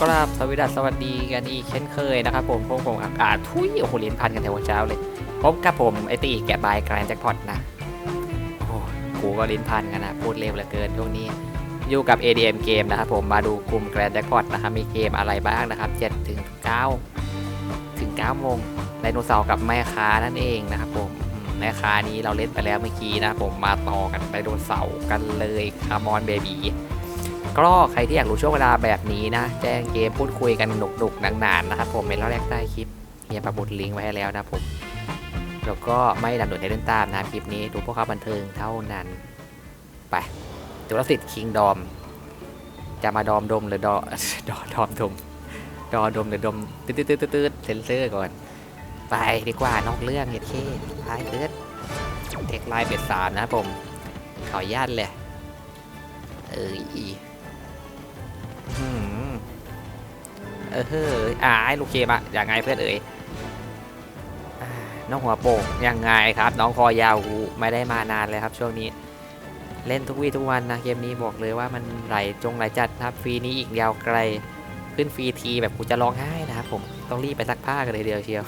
กราบสวัสดีสวัสดีกันอีกเช่นเคยนะครับผมพวกผมอากาศทุยโอ้โหเลียนพันกันแต่หัวเช้าเลยพบกับผมไอตีแกะบายแกรนแจ็คพอตนะโอ้กูก็ลิ้นพันกันนะพูดเร็วเหลือเกินช่วงนี้อยู่กับ ADM เกมนะครับผมมาดูกลุ่มแกรนแจ็คพอตนะครับมีเกมอะไรบ้างนะครับ7ถึง9ถึง9โมงไดโนเสาร์กับแม่ค้านั่นเองนะครับผมแม่ค้านี้เราเล่นไปแล้วเมื่อกี้นะครับผมมาต่อกันไดโนเสาร์กันเลยคาร์มอนเบบี ก็ใครที่อยากรู้ช่วงเวลาแบบนี้นะ แจ้งเกมพูดคุยกันหนุกๆนานๆนะครับผมเป็นเล่าแรกใต้คลิปเฮียประบุลิงก์ไว้ให้แล้วนะผมแล้วก็ไม่ดันโดดให้เล่นตามนะคลิปนี้ดูพวกเขาบันเทิงเท่านั้น ไปตุลสิทธิ์คิงดอม จะมาดอมดมหรือดอดอดอมดมดอดมหรือดมตืดตืดตืดตืดเซนเซอร์ก่อน ไปดีกว่านอกเรื่องเฮ็ดเคไลน์เอิร์ดเทคไลน์เบ็ดสามนะผมขออนุญาตเลยเอออี หืมเออเฮ้ยอ่าไอ้ลูกเกมอะอย่างไงเพื่อนเอ๋ยอ่าน้องหัวโป่งยังไงครับ น้องคอยาวหูไม่ได้มานานเลยครับช่วงนี้ เล่นทุกวี่ทุกวันนะเกมนี้บอกเลยว่ามันไหลจงไหลจัดนะครับฟรีนี้อีกยาวไกล ขึ้นฟรีทีแบบกูจะร้องไห้นะครับผมต้องรีบไปซักผ้ากันเลยเดียวเชียว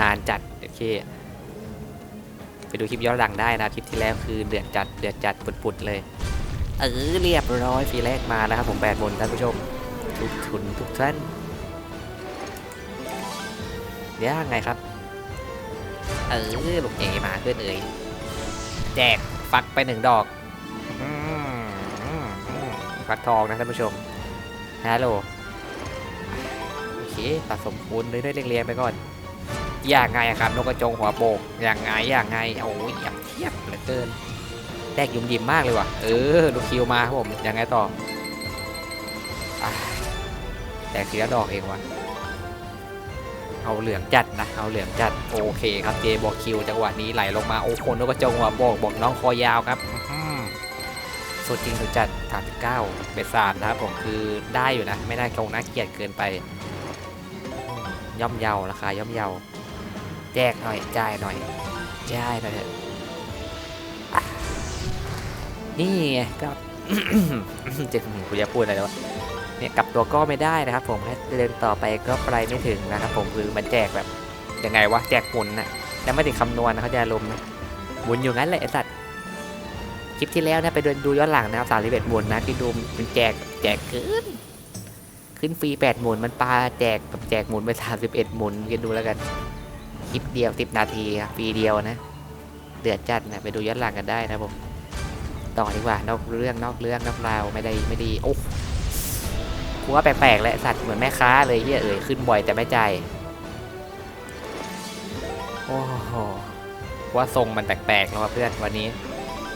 นานจัดโอเค ไปดูคลิปย้อนหลังได้นะคลิปที่แล้วคือเดือดจัดเดือดจัดปุดๆเลย เออเรียบร้อยฟรีแรกมาแล้วครับผมแปดบนท่านผู้ชม ทุกทุนทุกท่านเดี๋ยวไงครับ เออลูกเอมาเพื่อนเอ๋ยแจกฟักไปหนึ่งดอกฟักทองนะท่านผู้ชมฮัลโหลโอเคสะสมคูณเรื่อยๆเรียงๆไปก่อนอย่างไงครับนกกระจงหัวโปกอย่างไงอย่างไงโอ้ยยับเทียบเหลือเกิน แตกยุ่มยิ้มมากเลยว่ะ เออดูคิวมาครับผม ยังไงต่ออแตกเสียดอกเองว่ะเอาเหลืองจัดนะ เอาเหลืองจัด โอเคครับเจบอกคิวจังหวะนี้ไหลลงมาโอ้คนนกกระจงว่ะบอกบอกน้องคอยาวครับสุดจริงสุดจัด39เบ็ดสามนะครับผมคือได้อยู่นะ ไม่ได้คงน่าเกลียดเกินไป ย่อมเยาราคาย่อมเยาแจกหน่อยจ่ายหน่อยจ่ายหน่อยเถอะ นี่ไงก็จะกูจะพูดอะไรแล้วเนี่ยกลับตัวก็ไม่ได้นะครับ ผมเดินต่อไปก็ไปไม่ถึงนะครับผมคือมันแจกแบบยังไงวะแจกหมุนนะแล้วไม่ถึงคำนวณนะเขาจะลมนะหมุนอยู่งั้นแหละไอสัตว์คลิปที่แล้วนะไปดูดูย้อนหลังนะครับสามสิบเอ็ดหมุนนะที่ดูมันแจกแจกเกินขึ้นฟรีแปดหมุนมันปลาแจกแบบแจกหมุนไปสามสิบเอ็ดหมุนกันดูแล้วกันคลิปเดียวสิบนาทีครับฟรีเดียวนะ เดือดจัดนะไปดูย้อนหลังกันได้นะครับผม ต่อดีกว่านอกเรื่องนอกเรื่องนอกราวไม่ได้ไม่ดีโอ้กูว่าแปลกๆแหละสัตว์เหมือนแม่ค้าเลยเฮียเอ่ยขึ้นบ่อยแต่ไม่ใจโอ้โหว่าทรงมันแปลกๆแล้วว่ะเพื่อนวันนี้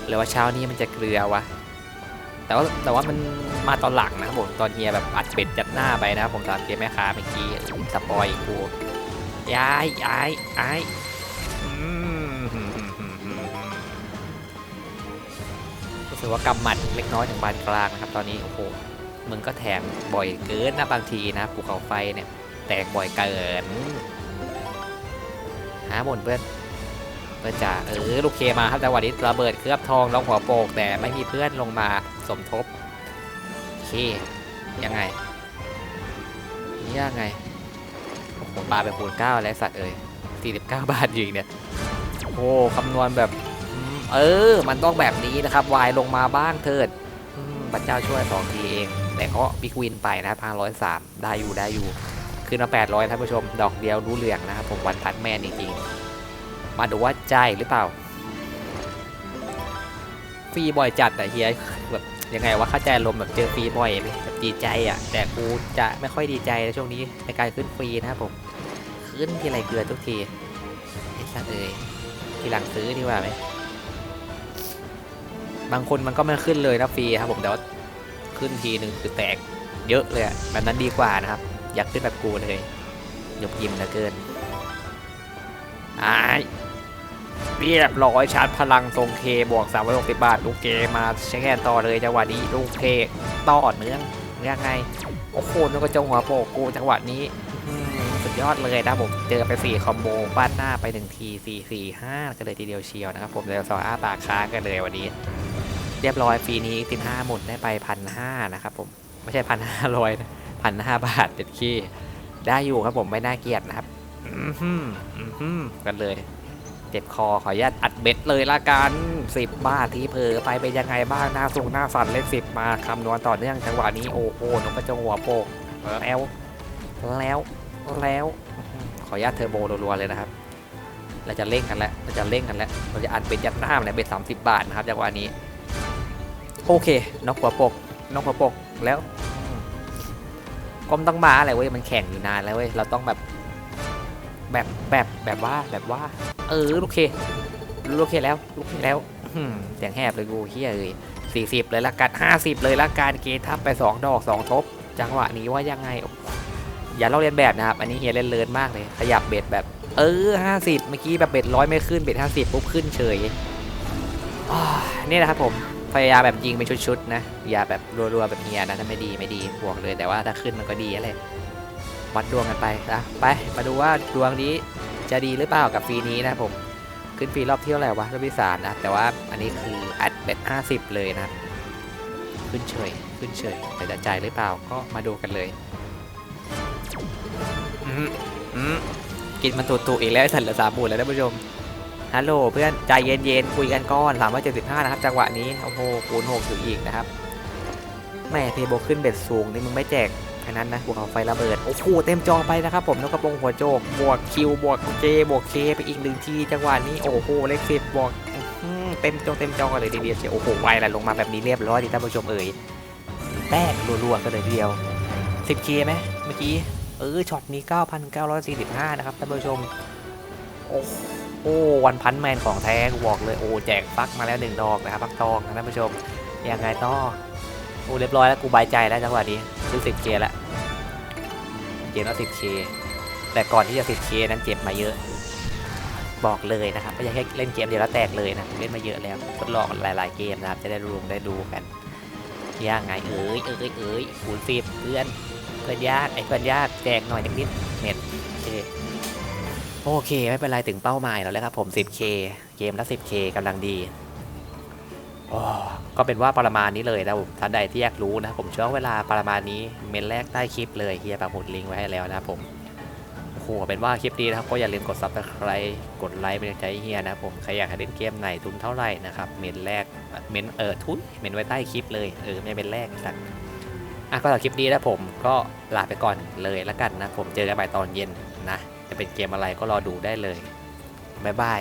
หรือว่าเช้านี้มันจะเกลือวะแต่ว่าแต่ว่ามันมาตอนหลังนะครับผมตอนเฮียแบบอัดเป็ดจัดหน้าไปนะผมตามเกมแม่ค้าเมื่อกี้สปอยกูย้ายย้ายย้าย รู้สึกว่ากำหมัดเล็กน้อยถึงบานกลางนะครับ ตอนนี้โอ้โหมึงก็แถมบ่อยเกินนะบางทีนะภูเขาไฟเนี่ย แตกบ่อยเกินหาบนเพื่อนเพื่อนจ๋าเออลูกเคมาครับจังหวะนี้ระเบิดเคลือบทองลงหัวโปกแต่ไม่มีเพื่อนลงมาสมทบโอเคยังไงยังไงโอ้โหปลาไปคูณเก้าแล้วสัตว์เอ้ย49 บาทยิงเนี่ยโอ้คำนวณแบบ เออ มันต้องแบบนี้นะครับวายลงมาบ้างเถิดพระเจ้าช่วยสองทีเอง แต่ก็บิ๊กวินไปนะพันร้อยสามได้อยู่ได้อยู่ขึ้นมาแปดร้อยท่านผู้ชม ดอกเดียวรู้เหลืองนะครับผมวันพัดแมนจริงๆมาดูว่าใจหรือเปล่าฟรีบ่อยจัดอะเฮียแบบยังไงว่าเข้าใจลมแบบเจอฟรีบ่อยไหมแบบดีใจอะแต่กูจะไม่ค่อยดีใจในช่วงนี้ในการขึ้นฟรีนะครับผมขึ้นทีไรเกลือทุกทีไอ้สัตว์เอ้ยทีหลังซื้อดีกว่าไหม บางคนมันก็ไม่ขึ้นเลยนะฟรีครับผมแต่ว่าขึ้นทีหนึ่งคือแตกเยอะเลยอะแบบนั้นดีกว่านะครับ อยากขึ้นแบบกูเลยยบยิ้มเหลือเกินอายเรียบร้อยชาร์จพลังทรงเคบวก360บาท ลูกเกมาใช้แค่ต่อเลยจังหวะนี้ลูกเคต่อเนื่องยังไง โอ้โหนกกระจงหัวโปกกูจังหวะนี้สุดยอดเลยนะผมเจอไปสี่คอมโบฟาดหน้าไปหนึ่งทีสี่สี่ห้ากันเลยทีเดียวเชียวนะครับผมเดี๋ยวสออ้าปากค้างกันเลยวันนี้ เรียบร้อยฟรีนี้สิบห้าหมุนได้ไปพันห้านะครับผมไม่ใช่พันห้าร้อยพันห้าบาทเด็ดขี้ได้อยู่ครับผมไม่น่าเกลียดนะครับอืมฮึมอืมฮึมกันเลยเจ็บคอขออนุญาตอัดเบ็ดเลยละกันสิบบาทที่เผลอไปเป็นยังไงบ้างหน้าสูงหน้าสั่นเลขสิบมาคำนวณต่อเนื่องจังหวะนี้โอ้โหนกกระจงหัวโปกแล้วแล้วแล้วขออนุญาตเทอร์โบรัวๆเลยนะครับเราจะเร่งกันแล้วเราจะเร่งกันแล้วเราจะอัดเบ็ดยัดหน้ามันเลยเบ็ดสามสิบบาทนะครับจังหวะนี้ โอเคนกหัวปกนกหัวปกแล้วก็ไม่ต้องมาอะไรเว้ยมันแข่งอยู่นานแล้วเว้ยเราต้องแบบแบบแบบแบบว่าแบบว่า เออลูกเคลูกเคแล้วลูกเคแล้วเสียงแหบเลยกูเฮียเลยสี่สิบเลยละกันห้าสิบเลยละกันเกทับไปสองดอกสองทบ จังหวะนี้ว่ายังไง อย่าเลอกเลียนแบบนะครับ อันนี้เฮียเล่นเลินมากเลย ขยับเบ็ดแบบ เออห้าสิบเมื่อกี้แบบเบ็ดร้อยไม่ขึ้นเบ็ดห้าสิบปุ๊บขึ้นเฉยนี่นะครับผม พยายามแบบยิงเป็นชุดๆนะ อย่าแบบรัวๆแบบเฮียนะถ้าไม่ดีไม่ดีบวกเลยแต่ว่าถ้าขึ้นมันก็ดีอะไรวัดดวงกันไปนะไปมาดูว่าดวงนี้จะดีหรือเปล่ากับฟรีนี้นะผมขึ้นฟรีรอบเที่ยวอะไรวะรอบที่สามนะแต่ว่าอันนี้คืออัดเบ็ดห้าสิบเลยนะขึ้นเฉยขึ้นเฉยแต่จะจ่ายหรือเปล่าก็มาดูกันเลยอืมอืมกินมันตุๆอีกแล้วสัตว์เหลือสามหมุนแล้วท่านผู้ชม ฮัลโหลเพื่อนใจเย็นๆคุยกันก่อน375นะครับจังหวะนี้โอ้โหคูณ6อยู่อีกนะครับแม่เพย์โบขึ้นเบ็ดสูงนี่มึงไม่แจกแค่นั้นนะบวกเอาไฟระเบิดโอ้โหเต็มจอไปนะครับผมนกกระปงหัวโจกบวกคิวบวกเจบวกเคไปอีกหนึ่งทีจังหวะนี้โอ้โหเลขสิบบวกเต็มจอเต็มจอเลยทีเดียวเชียวโอ้โหไวละลงมาแบบนี้เรียบร้อยดีท่านผู้ชมเอ่ยแต้มรัวๆกันเลยทีเดียว 10k ไหมเมื่อกี้เออช็อตนี้ 9,945 นะครับท่านผู้ชมโอ้โโอ้วันพันแมนของแท้กูบอกเลยโอ้แจกฟักมาแล้วหนึ่งดอกนะครับฟักทองนะท่านผู้ชมยังไงต่อโอ้เรียบร้อยแล้วกูบายใจแล้วจังหวะนี้ซื้อ 10k แล้วเกมละ 10k แต่ก่อนที่จะ 10k นั้นเจ็บมาเยอะ บอกเลยนะครับไม่ใช่แค่เล่นเกมเดียวแล้วแตกเลยนะเล่นมาเยอะแล้วทดลองหลาย ๆ เกมนะครับจะได้รู้ได้ดูกันยังไงเอ้ยเอ้ยเอ้ยคูณสิบเพื่อนเพื่อนยากไอ้เพื่อนยากแจกหน่อยนิดเน็ตโอเค โอเค ไม่เป็นไรถึงเป้าหมายแล้วแล้วครับผม 10k เกมละ 10k กำลังดีก็เป็นว่าประมาณนี้เลยนะผมท่านใดที่อยากรู้นะผมช่วงเวลาประมาณนี้เมนแรกใต้คลิปเลยเฮียปักหมุดลิงก์ไว้ให้แล้วนะผมโอ้โหเป็นว่าคลิปนี้นะครับก็อย่าลืมกด subscribe กดไลค์เป็นกำลังใจเฮียนะผมใครอยากเล่นเกมไหนทุนเท่าไหร่นะครับเมนแรกเมนเออทุนเมนไว้ใต้คลิปเลยเออไม่เป็นแรกสัตว์อะก็สำหรับคลิปนี้นะผมก็ลาไปก่อนเลยแล้วกันนะผมเจอกันใหม่ตอนเย็นนะ จะเป็นเกมอะไรก็รอดูได้เลยบ๊ายบาย